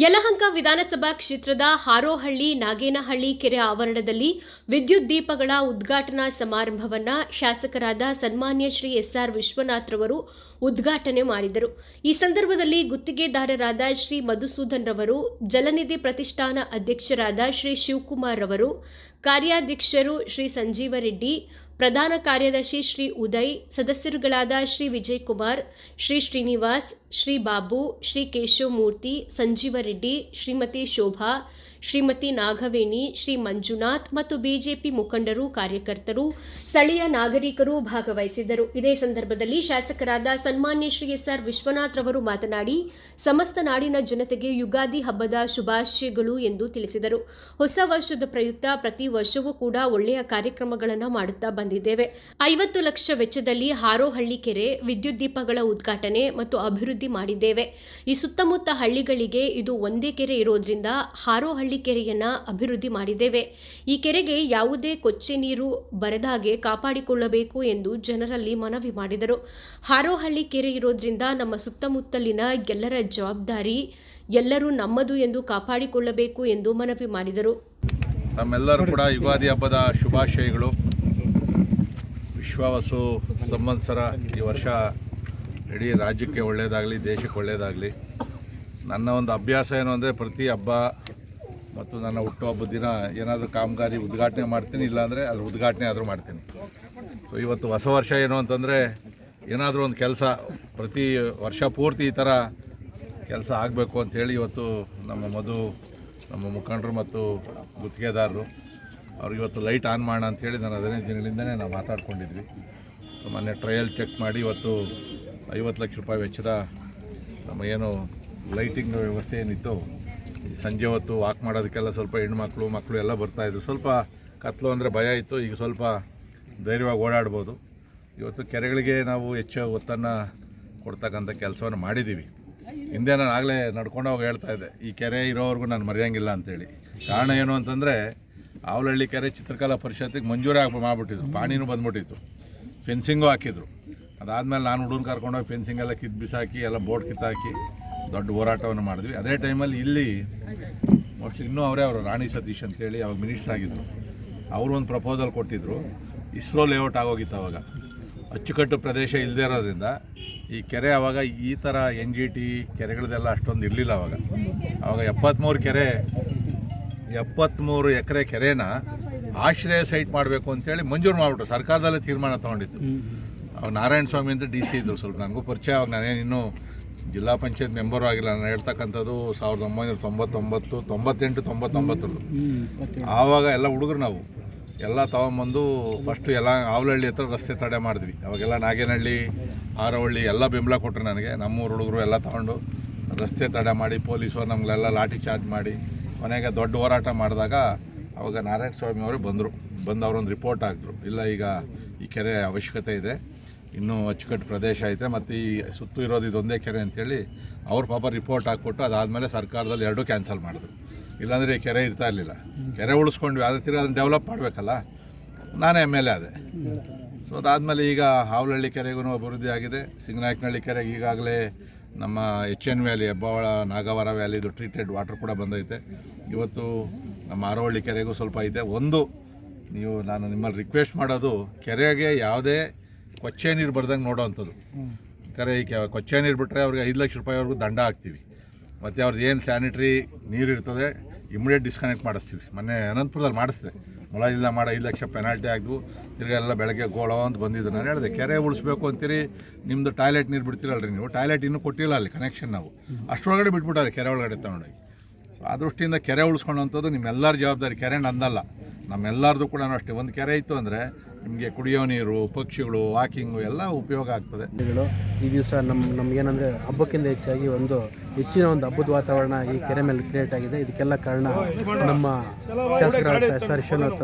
ಯಲಹಂಕ ವಿಧಾನಸಭಾ ಕ್ಷೇತ್ರದ ಹಾರೋಹಳ್ಳಿ, ನಾಗೇನಹಳ್ಳಿ ಕೆರೆ ಆವರಣದಲ್ಲಿ ವಿದ್ಯುತ್ ದೀಪಗಳ ಉದ್ಘಾಟನಾ ಸಮಾರಂಭವನ್ನ ಶಾಸಕರಾದ ಸನ್ಮಾನ್ಯ ಶ್ರೀ ಎಸ್ಆರ್ ವಿಶ್ವನಾಥ್ ರವರು ಉದ್ಘಾಟನೆ ಮಾಡಿದರು. ಈ ಸಂದರ್ಭದಲ್ಲಿ ಗುತ್ತಿಗೆದಾರರಾದ ಶ್ರೀ ಮಧುಸೂದನ್ ರವರು, ಜಲನಿಧಿ ಪ್ರತಿಷ್ಠಾನ ಅಧ್ಯಕ್ಷರಾದ ಶ್ರೀ ಶಿವಕುಮಾರ್ ರವರು, ಕಾರ್ಯಾಧ್ಯಕ್ಷರು ಶ್ರೀ ಸಂಜೀವ ರೆಡ್ಡಿ ಪ್ರಧಾನ ಕಾರ್ಯದರ್ಶಿ ಶ್ರೀ ಉದಯ್, ಸದಸ್ಯರುಗಳಾದ ಶ್ರೀ ವಿಜಯ್ ಕುಮಾರ್ ಶ್ರೀ ಶ್ರೀನಿವಾಸ್, ಶ್ರೀ ಬಾಬು, ಶ್ರೀ ಕೇಶವಮೂರ್ತಿ, ಸಂಜೀವ ರೆಡ್ಡಿ, ಶ್ರೀಮತಿ ಶೋಭಾ ಶ್ರೀಮತಿ ನಾಗವೇಣಿ, ಶ್ರೀ ಮಂಜುನಾಥ್ ಮತ್ತು ಬಿಜೆಪಿ ಮುಖಂಡರು, ಕಾರ್ಯಕರ್ತರು, ಸ್ಥಳೀಯ ನಾಗರಿಕರು ಭಾಗವಹಿಸಿದ್ದರು. ಇದೇ ಸಂದರ್ಭದಲ್ಲಿ ಶಾಸಕರಾದ ಸನ್ಮಾನ್ಯ ಶ್ರೀ ಎಸ್ಆರ್ ವಿಶ್ವನಾಥ್ ರವರು ಮಾತನಾಡಿ, ಸಮಸ್ತ ನಾಡಿನ ಜನತೆಗೆ ಯುಗಾದಿ ಹಬ್ಬದ ಶುಭಾಶಯಗಳು ಎಂದು ತಿಳಿಸಿದರು. ಹೊಸ ವರ್ಷದ ಪ್ರಯುಕ್ತ ಪ್ರತಿ ವರ್ಷವೂ ಕೂಡ ಒಳ್ಳೆಯ ಕಾರ್ಯಕ್ರಮಗಳನ್ನು ಮಾಡುತ್ತಾ ಬಂದಿದ್ದೇವೆ. ಐವತ್ತು ಲಕ್ಷ ವೆಚ್ಚದಲ್ಲಿ ಹಾರೋಹಳ್ಳಿ ಕೆರೆ, ವಿದ್ಯುತ್ ದೀಪಗಳ ಉದ್ಘಾಟನೆ ಮತ್ತು ಅಭಿವೃದ್ಧಿ ಮಾಡಿದ್ದೇವೆ. ಈ ಸುತ್ತಮುತ್ತ ಹಳ್ಳಿಗಳಿಗೆ ಇದು ಒಂದೇ ಕೆರೆ ಇರೋದ್ರಿಂದ ಹಾರೋಹಳ್ಳಿ ಕೆರೆಯನ್ನ ಅಭಿವೃದ್ಧಿ ಮಾಡಿದ್ದೇವೆ. ಈ ಕೆರೆಗೆ ಯಾವುದೇ ಕೊಚ್ಚೆ ನೀರು ಬರದಾಗೆ ಕಾಪಾಡಿಕೊಳ್ಳಬೇಕು ಎಂದು ಜನರಲ್ಲಿ ಮನವಿ ಮಾಡಿದರು. ಹಾರೋಹಳ್ಳಿ ಕೆರೆ ಇರೋದ್ರಿಂದ ನಮ್ಮ ಸುತ್ತಮುತ್ತಲಿನ ಎಲ್ಲರ ಜವಾಬ್ದಾರಿ ಎಲ್ಲರೂ ನಮ್ಮದು ಎಂದು ಕಾಪಾಡಿಕೊಳ್ಳಬೇಕು ಎಂದು ಮನವಿ ಮಾಡಿದರು. ನಮ್ಮೆಲ್ಲರೂ ಕೂಡ ಯುಗಾದಿ ಹಬ್ಬದ ಶುಭಾಶಯಗಳು. ವಿಶ್ವವಸು ಸಂವತ್ಸರ ಈ ವರ್ಷ ಇಡೀ ರಾಜ್ಯಕ್ಕೆ ಒಳ್ಳೆಯದಾಗಲಿ, ದೇಶಕ್ಕೆ ಒಳ್ಳೆಯದಾಗಲಿ. ನನ್ನ ಒಂದು ಅಭ್ಯಾಸ ಏನು ಅಂದರೆ ಪ್ರತಿ ಹಬ್ಬ ಮತ್ತು ನನ್ನ ಹುಟ್ಟುಹಬ್ಬದ ದಿನ ಏನಾದರೂ ಕಾಮಗಾರಿ ಉದ್ಘಾಟನೆ ಮಾಡ್ತೀನಿ, ಇಲ್ಲಾಂದರೆ ಅದ್ರ ಉದ್ಘಾಟನೆ ಆದರೂ ಮಾಡ್ತೀನಿ. ಸೊ ಇವತ್ತು ಹೊಸ ವರ್ಷ ಏನು ಅಂತಂದರೆ ಏನಾದರೂ ಒಂದು ಕೆಲಸ, ಪ್ರತಿ ವರ್ಷ ಪೂರ್ತಿ ಈ ಥರ ಕೆಲಸ ಆಗಬೇಕು ಅಂಥೇಳಿ ಇವತ್ತು ನಮ್ಮ ಮಧು, ನಮ್ಮ ಮುಖಂಡರು ಮತ್ತು ಗುತ್ತಿಗೆದಾರರು ಅವ್ರಿಗೆ ಇವತ್ತು ಲೈಟ್ ಆನ್ ಮಾಡೋಣ ಅಂಥೇಳಿ ನಾನು ಹದಿನೈದು ದಿನಗಳಿಂದನೇ ನಾವು ಮಾತಾಡ್ಕೊಂಡಿದ್ವಿ. ಸೊ ಮೊನ್ನೆ ಟ್ರಯಲ್ ಚೆಕ್ ಮಾಡಿ ಇವತ್ತು ಐವತ್ತು ಲಕ್ಷ ರೂಪಾಯಿ ವೆಚ್ಚದ ನಮ್ಮ ಏನು ಲೈಟಿಂಗ್ ವ್ಯವಸ್ಥೆ ಏನಿತ್ತು ಸಂಜೆ ಹೊತ್ತು ವಾಕ್ ಮಾಡೋದಕ್ಕೆಲ್ಲ ಸ್ವಲ್ಪ ಹೆಣ್ಮಕ್ಳು ಮಕ್ಕಳು ಎಲ್ಲ ಬರ್ತಾಯಿದ್ರು ಸ್ವಲ್ಪ ಕತ್ಲು ಅಂದರೆ ಭಯ ಇತ್ತು, ಈಗ ಸ್ವಲ್ಪ ಧೈರ್ಯವಾಗಿ ಓಡಾಡ್ಬೋದು. ಇವತ್ತು ಕೆರೆಗಳಿಗೆ ನಾವು ಹೆಚ್ಚು ಒತ್ತನ್ನು ಕೊಡ್ತಕ್ಕಂಥ ಕೆಲಸವನ್ನು ಮಾಡಿದ್ದೀವಿ ಹಿಂದೆ ನಾನು ಆಗಲೇ ನಡ್ಕೊಂಡು ಹೋಗಿ ಹೇಳ್ತಾ ಇದ್ದೆ, ಈ ಕೆರೆ ಇರೋವರೆಗೂ ನಾನು ಮರೆಯೋಂಗಿಲ್ಲ ಅಂತೇಳಿ. ಕಾರಣ ಏನು ಅಂತಂದರೆ, ಆವಲಹಳ್ಳಿ ಕೆರೆ ಚಿತ್ರಕಲಾ ಪರಿಷತ್ತಿಗೆ ಮಂಜೂರಿ ಆಗಿ ಮಾಡಿಬಿಟ್ಟಿದ್ರು, ಪಾಣಿನೂ ಬಂದ್ಬಿಟ್ಟಿತ್ತು. ಫೆನ್ಸಿಂಗು ಹಾಕಿದ್ರು. ಅದಾದಮೇಲೆ ನಾನು ಹುಡುಗನ ಕರ್ಕೊಂಡೋಗಿ ಫೆನ್ಸಿಂಗೆಲ್ಲ ಕಿತ್ ಕಿತ್ತು ಬಿಸಾಕಿ ಎಲ್ಲ ಬೋರ್ಡ್ ಕಿತ್ತಾಕಿ ದೊಡ್ಡ ಹೋರಾಟವನ್ನು ಮಾಡಿದ್ವಿ. ಅದೇ ಟೈಮಲ್ಲಿ ಇಲ್ಲಿ ಮೋಸ್ಟ್ಲಿ ಇನ್ನೂ ಅವರೇ ಅವರು ರಾಣಿ ಸತೀಶ್ ಅಂತೇಳಿ ಅವಾಗ ಮಿನಿಸ್ಟರ್ ಆಗಿದ್ದರು ಅವರು ಒಂದು ಪ್ರಪೋಸಲ್ ಕೊಟ್ಟಿದ್ದರು ಇಸ್ರೋ ಲೇಔಟ್ ಆಗೋಗಿತ್ತು ಅವಾಗ. ಅಚ್ಚುಕಟ್ಟು ಪ್ರದೇಶ ಇಲ್ಲದೇ ಇರೋದ್ರಿಂದ ಈ ಕೆರೆ ಅವಾಗ ಈ ಥರ ಎನ್ ಜಿ ಟಿ ಕೆರೆಗಳದೆಲ್ಲ ಅಷ್ಟೊಂದು ಇರಲಿಲ್ಲ ಅವಾಗ. ಅವಾಗ ಎಪ್ಪತ್ತ್ಮೂರು ಕೆರೆ ಎಪ್ಪತ್ತ್ಮೂರು ಎಕರೆ ಕೆರೆನ ಆಶ್ರಯ ಸೈಟ್ ಮಾಡಬೇಕು ಅಂತೇಳಿ ಮಂಜೂರು ಮಾಡಿಬಿಟ್ರು. ಸರ್ಕಾರದಲ್ಲೇ ತೀರ್ಮಾನ ತೊಗೊಂಡಿತ್ತು. ಅವಾಗ ನಾರಾಯಣ ಸ್ವಾಮಿ ಅಂತ ಡಿ ಸಿ ಇದ್ದರು ಸ್ವಲ್ಪ. ನನಗೂ ಪರಿಚಯ ಅವಾಗ ನಾನೇನು ಇನ್ನೂ ಜಿಲ್ಲಾ ಪಂಚಾಯತ್ ಮೆಂಬರು ಆಗಿಲ್ಲ. ನಾನು ಹೇಳ್ತಕ್ಕಂಥದ್ದು ಸಾವಿರದ ಒಂಬೈನೂರ ತೊಂಬತ್ತೊಂಬತ್ತು ತೊಂಬತ್ತೆಂಟು ತೊಂಬತ್ತೊಂಬತ್ತರದ್ದು. ಆವಾಗ ಎಲ್ಲ ಹುಡುಗರು ನಾವು. ಎಲ್ಲ ತಗೊಂಬಂದು ಫಸ್ಟು ಎಲ್ಲ ಆವಲಹಳ್ಳಿ ಹತ್ರ ರಸ್ತೆ ತಡೆ ಮಾಡಿದ್ವಿ. ಅವಾಗೆಲ್ಲ ನಾಗೇನಹಳ್ಳಿ ಆರವಳ್ಳಿ ಎಲ್ಲ ಬೆಂಬಲ ಕೊಟ್ಟರು ನನಗೆ. ನಮ್ಮೂರು ಹುಡುಗರು ಎಲ್ಲ ತಗೊಂಡು ರಸ್ತೆ ತಡೆ ಮಾಡಿ ಪೊಲೀಸರು ನಮಗೆಲ್ಲ ಲಾಠಿ ಚಾರ್ಜ್ ಮಾಡಿ ಕೊನೆಗೆ ದೊಡ್ಡ ಹೋರಾಟ ಮಾಡಿದಾಗ ಅವಾಗ ನಾರಾಯಣ ಸ್ವಾಮಿ ಅವರು ಬಂದರು. ಬಂದು ಅವರೊಂದು ರಿಪೋರ್ಟ್ ಹಾಕಿದ್ರು. ಇಲ್ಲ ಈಗ ಈ ಕೆರೆ ಅವಶ್ಯಕತೆ ಇದೆ. ಇನ್ನೂ ಅಚ್ಚುಕಟ್ಟು ಪ್ರದೇಶ ಐತೆ, ಮತ್ತು ಈ ಸುತ್ತು ಇರೋದು ಇದೊಂದೇ ಕೆರೆ ಅಂತೇಳಿ ಅವ್ರ ಪಾಪ ರಿಪೋರ್ಟ್ ಹಾಕ್ಬಿಟ್ಟು ಅದಾದಮೇಲೆ ಸರ್ಕಾರದಲ್ಲಿ ಎರಡೂ ಕ್ಯಾನ್ಸಲ್ ಮಾಡಿದ್ರು. ಇಲ್ಲಾಂದರೆ ಈ ಕೆರೆ ಇರ್ತಾ ಇರಲಿಲ್ಲ. ಕೆರೆ ಉಳಿಸ್ಕೊಂಡ್ವಿ, ಆದರೆ ತಿರ್ಗಿ ಅದನ್ನು ಡೆವಲಪ್ ಮಾಡಬೇಕಲ್ಲ? ನಾನೇ ಎಂ ಎಲ್ ಎ ಅದೇ. ಸೊ ಅದಾದಮೇಲೆ ಈಗ ಹಾವಲಹಳ್ಳಿ ಕೆರೆಗೂ ಅಭಿವೃದ್ಧಿ ಆಗಿದೆ. ಸಿಂಗನಾಯಕನಹಳ್ಳಿ ಕೆರೆಗೆ ಈಗಾಗಲೇ ನಮ್ಮ H N valley Hebbal Nagavara ವ್ಯಾಲಿದು treated water ಕೂಡ ಬಂದೈತೆ. ಇವತ್ತು ನಮ್ಮ ಆರೋಹಳ್ಳಿ ಕೆರೆಗೂ ಸ್ವಲ್ಪ ಐತೆ. ಒಂದು, ನೀವು ನಾನು ನಿಮ್ಮಲ್ಲಿ ರಿಕ್ವೆಸ್ಟ್ ಮಾಡೋದು, ಕೆರೆಗೆ ಯಾವುದೇ ಕೊಚ್ಚೆ ನೀರು ಬರ್ದಂಗೆ ನೋಡೋವಂಥದ್ದು ಕರೆ ಈ ಕೊಚ್ಚೆ ನೀರು ಬಿಟ್ಟರೆ ಅವ್ರಿಗೆ ಐದು ಲಕ್ಷ ರೂಪಾಯಿವರೆಗೂ ದಂಡ ಹಾಕ್ತೀವಿ. ಮತ್ತು ಅವ್ರದ್ದು ಏನು ಸ್ಯಾನಿಟ್ರಿ ನೀರು ಇರ್ತದೆ ಇಮಿಡಿಯೇಟ್ ಡಿಸ್ಕನೆಕ್ಟ್ ಮಾಡಿಸ್ತೀವಿ. ಮೊನ್ನೆ ಅನಂತಪುರದಲ್ಲಿ ಮಾಡಿಸ್ದೆ. ಮುಲಾಜಿಲ್ಲ ಮಾಡಿ, ಐದು ಲಕ್ಷ ಪೆನಾಲ್ಟಿ ಆಗಿದ್ದು ತಿರ್ಗ ಎಲ್ಲ ಬೆಳಗ್ಗೆ ಗೋಳ ಅಂತ ಬಂದಿದ್ದು. ನಾನು ಹೇಳಿದೆ, ಕೆರೆ ಉಳಿಸ್ಬೇಕು ಅಂತೀರಿ ನಿಮ್ಮದು ಟಾಯ್ಲೆಟ್ ನೀರು ಬಿಡ್ತೀರಲ್ರಿ ನೀವು? ಟಾಯ್ಲೆಟ್ ಇನ್ನೂ ಕೊಟ್ಟಿಲ್ಲ ಅಲ್ಲಿ ಕನೆಕ್ಷನ್ ನಾವು. ಅಷ್ಟರೊಳಗಡೆ ಬಿಟ್ಬಿಟ್ಟಾರೆ ಕೆರೆ ಒಳಗಡೆ ತಗೊಂಡೋಗಿ. ಸೊ ಆ ದೃಷ್ಟಿಯಿಂದ ಕೆರೆ ಉಳಿಸ್ಕೊಳ್ಳೋಂಥದ್ದು ನಿಮ್ಮೆಲ್ಲರ ಜವಾಬ್ದಾರಿ. ಕೆರೆ ನಂದಲ್ಲ. ನಮ್ಮೆಲ್ಲರದು ಕೂಡ ಅಷ್ಟೇ ಒಂದು ಕೆರೆ ಇತ್ತು ಅಂದರೆ ನಿಮಗೆ ಕುಡಿಯೋ ನೀರು, ಪಕ್ಷಿಗಳು ವಾಕಿಂಗು ಎಲ್ಲ ಉಪಯೋಗ ಆಗ್ತದೆ. ಈ ದಿವಸ ನಮ್ಮ ನಮಗೇನಂದರೆ ಹಬ್ಬಕ್ಕಿಂತ ಹೆಚ್ಚಾಗಿ ಒಂದು ಹೆಚ್ಚಿನ ಒಂದು ಹಬ್ಬದ ವಾತಾವರಣ ಈ ಕೆರೆ ಮೇಲೆ ಕ್ರಿಯೇಟ್ ಆಗಿದೆ. ಇದಕ್ಕೆಲ್ಲ ಕಾರಣ ನಮ್ಮ ಶಾಸಕರಾದ ಎಸ್ ಆರ್ ವಿಶ್ವನಾಥ್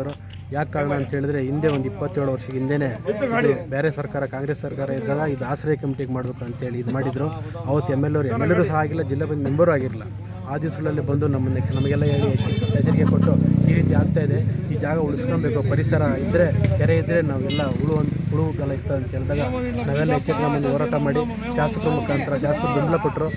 ಯಾಕೆ ಕಾರಣ ಅಂತ ಹೇಳಿದ್ರೆ ಹಿಂದೆ ಒಂದು ಇಪ್ಪತ್ತೇಳು ವರ್ಷ ಹಿಂದೆನೇ ಬೇರೆ ಸರ್ಕಾರ, ಕಾಂಗ್ರೆಸ್ ಸರ್ಕಾರ ಇದ್ದಾಗ ಇದು ಆಶ್ರಯ ಕಮಿಟಿಗೆ ಮಾಡಬೇಕು ಅಂತೇಳಿ ಇದು ಮಾಡಿದ್ರು. ಅವತ್ತು ಎಂ ಎಲ್ ಅವರು ಎಂ ಎಲ್ ಸಹ ಆಗಿಲ್ಲ, ಜಿಲ್ಲಾ ಪಂಚಾಯತ್ ಮೆಂಬರು ಆಗಿರಲಿಲ್ಲ. ಆ ದಿವಸಗಳಲ್ಲಿ ಬಂದು ನಮ್ಮನ್ನ ನಮಗೆಲ್ಲ ಹೇಳಿ ಎಚ್ಚರಿಕೆ ಕೊಟ್ಟು ಈ ರೀತಿ ಆಗ್ತಾ ಇದೆ. ಈ ಜಾಗ ಉಳಿಸ್ಕೊಬೇಕು ಪರಿಸರ ಇದ್ದರೆ ಕೆರೆ ಇದ್ದರೆ ನಾವೆಲ್ಲ ಉಳು ಕಾಲ ಇರ್ತದೆ ಅಂತ ಹೇಳಿದಾಗ ನಾವೆಲ್ಲ ಎಚ್ಚೆತ್ಕೊಂಡ್ಬಂದು ಹೋರಾಟ ಮಾಡಿ ಶಾಸಕರ ಮುಖಾಂತರ, ಶಾಸಕರು ಬೆಂಬಲ ಕೊಟ್ಟರು.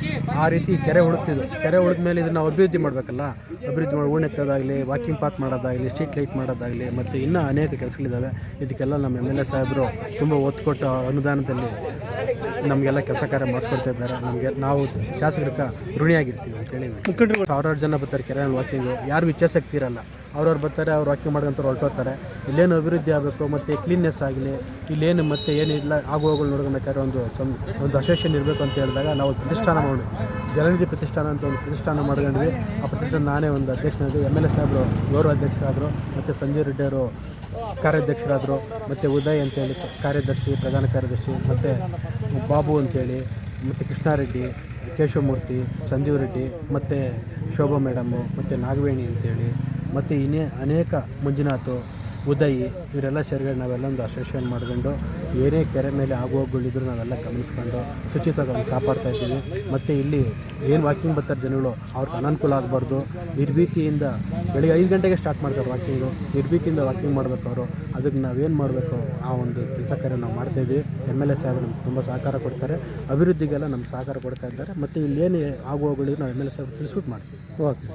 ಆ ರೀತಿ ಕೆರೆ ಉಳುತ್ತಿದ್ದು ಕೆರೆ ಉಳಿದ ಮೇಲೆ ಇದನ್ನು ಅಭಿವೃದ್ಧಿ ಮಾಡಬೇಕಲ್ಲ? ಅಭಿವೃದ್ಧಿ ಮಾಡಿ ಹೂಣ್ ಎತ್ತೋದಾಗಲಿ ವಾಕಿಂಗ್ ಪಾತ್ ಮಾಡೋದಾಗಲಿ ಸ್ಟ್ರೀಟ್ ಲೈಟ್ ಮಾಡೋದಾಗಲಿ, ಮತ್ತು ಇನ್ನೂ ಅನೇಕ ಕೆಲಸಗಳಿದ್ದಾವೆ. ಇದಕ್ಕೆಲ್ಲ ನಮ್ಮ ಎಂ ಎಲ್ ಎ ಸಾಹೇಬರು ತುಂಬ ಒತ್ತು ಕೊಟ್ಟು ಅನುದಾನದಲ್ಲಿ ನಮಗೆಲ್ಲ ಕೆಲಸ ಕಾರ್ಯ ಮಾಡಿಸ್ಕೊಡ್ತಾ ಇದ್ದಾರೆ. ನಮಗೆ ನಾವು ಶಾಸಕರಿಗೆ ಋಣಿಯಾಗಿರ್ತೀವಿ ಅಂತೇಳಿ ಸಾವಿರಾರು ಜನ ಬರ್ತಾರೆ ಕೆರೆಯಲ್ಲಿ ವಾಕಿಂಗು ಯಾರು ಇಚ್ಛಾಸಕ್ತಿ ಇರಲ್ಲ ಅವ್ರವ್ರು ಬರ್ತಾರೆ, ಅವ್ರು ವಾಕಿಂಗ್ ಮಾಡ್ಕೊಂತ ಹೊರಟೋಗ್ತಾರೆ. ಇಲ್ಲೇನು ಅಭಿವೃದ್ಧಿ ಆಗಬೇಕು, ಮತ್ತು ಕ್ಲೀನ್ನೆಸ್ ಆಗಲಿ, ಇಲ್ಲೇನು ಮತ್ತೆ ಏನಿಲ್ಲ ಆಗುವಗಳು ನೋಡ್ಕೊಬೇಕಾದ್ರೆ ಒಂದು ಸಂ, ಒಂದು ಅಸೋಸಿಯೇಷನ್ ಇರಬೇಕು ಅಂತ ಹೇಳಿದಾಗ ನಾವು ಪ್ರತಿಷ್ಠಾನ ಮಾಡಿ ಜನನಿಧಿ ಪ್ರತಿಷ್ಠಾನ ಅಂತ ಒಂದು ಪ್ರತಿಷ್ಠಾನ ಮಾಡ್ಕೊಂಡ್ವಿ ಆ ಪ್ರತಿಷ್ಠಾನ ನಾನೇ ಒಂದು ಅಧ್ಯಕ್ಷನಾಗಿ, ಎಂ ಎಲ್ ಎ ಸಾಹೇಬರು, ಗೌರವ ಅಧ್ಯಕ್ಷರಾದರು, ಮತ್ತು ಸಂಜೀವ್ ರೆಡ್ಡಿ ಅವರು ಕಾರ್ಯಾಧ್ಯಕ್ಷರಾದರು, ಮತ್ತು ಉದಯ್ ಅಂತೇಳಿ ಕಾರ್ಯದರ್ಶಿ, ಪ್ರಧಾನ ಕಾರ್ಯದರ್ಶಿ, ಮತ್ತು ಬಾಬು ಅಂತೇಳಿ ಮತ್ತು ಕೃಷ್ಣಾರೆಡ್ಡಿ ಕೇಶವಮೂರ್ತಿ, ಸಂಜೀವ್ ರೆಡ್ಡಿ, ಮತ್ತು ಶೋಭಾ ಮೇಡಮ್ಮು ಮತ್ತು ನಾಗವೇಣಿ ಅಂತೇಳಿ ಮತ್ತು ಇನ್ನೇ ಅನೇಕ ಮಂಜುನಾಥ್, ಉದಯ್ ಇವರೆಲ್ಲ ಸೇರ್ಗಳು ನಾವೆಲ್ಲ ಒಂದು ಅಸೋಸಿಯೇಷನ್ ಮಾಡ್ಕೊಂಡು ಏನೇ ಕೆರೆ ಮೇಲೆ ಆಗುವಗಳಿದ್ರು ನಾವೆಲ್ಲ ಗಮನಿಸ್ಕೊಂಡು ಶುಚಿತ್ವಗಳನ್ನು ಕಾಪಾಡ್ತಾ ಇದ್ದೀವಿ. ಮತ್ತು ಇಲ್ಲಿ ಏನು ವಾಕಿಂಗ್ ಬರ್ತಾರೆ ಜನಗಳು, ಅವ್ರಿಗೆ ಅನಾನುಕೂಲ ಆಗಬಾರ್ದು. ನಿರ್ಭೀತಿಯಿಂದ ಬೆಳಿಗ್ಗೆ ಐದು ಗಂಟೆಗೆ ಸ್ಟಾರ್ಟ್ ಮಾಡ್ತಾರೆ ವಾಕಿಂಗು ನಿರ್ಭೀತಿಯಿಂದ ವಾಕಿಂಗ್ ಮಾಡಬೇಕು ಅವರು. ಅದಕ್ಕೆ ನಾವೇನು ಮಾಡಬೇಕು? ಆ ಒಂದು ಕೆಲಸ ಕಾರ್ಯ ನಾವು ಮಾಡ್ತಾಯಿದ್ವಿ ಎಂ ಎಲ್ ಎ ಸಾಹೇಬ್ ನಮ್ಗೆ ತುಂಬ ಸಹಕಾರ ಕೊಡ್ತಾರೆ. ಅಭಿವೃದ್ಧಿಗೆಲ್ಲ ನಮ್ಗೆ ಸಹಕಾರ ಕೊಡ್ತಾ ಇದ್ದಾರೆ. ಮತ್ತು ಇಲ್ಲೇನು ಆಗುವಗಳಿದ್ರು ನಾವು ಎಂ ಎಲ್ ಎ ಸಾಹೇಬ್ ತಿಳಿಸ್ಬಿಟ್ಟು ಮಾಡ್ತೀವಿ. ಓಕೆ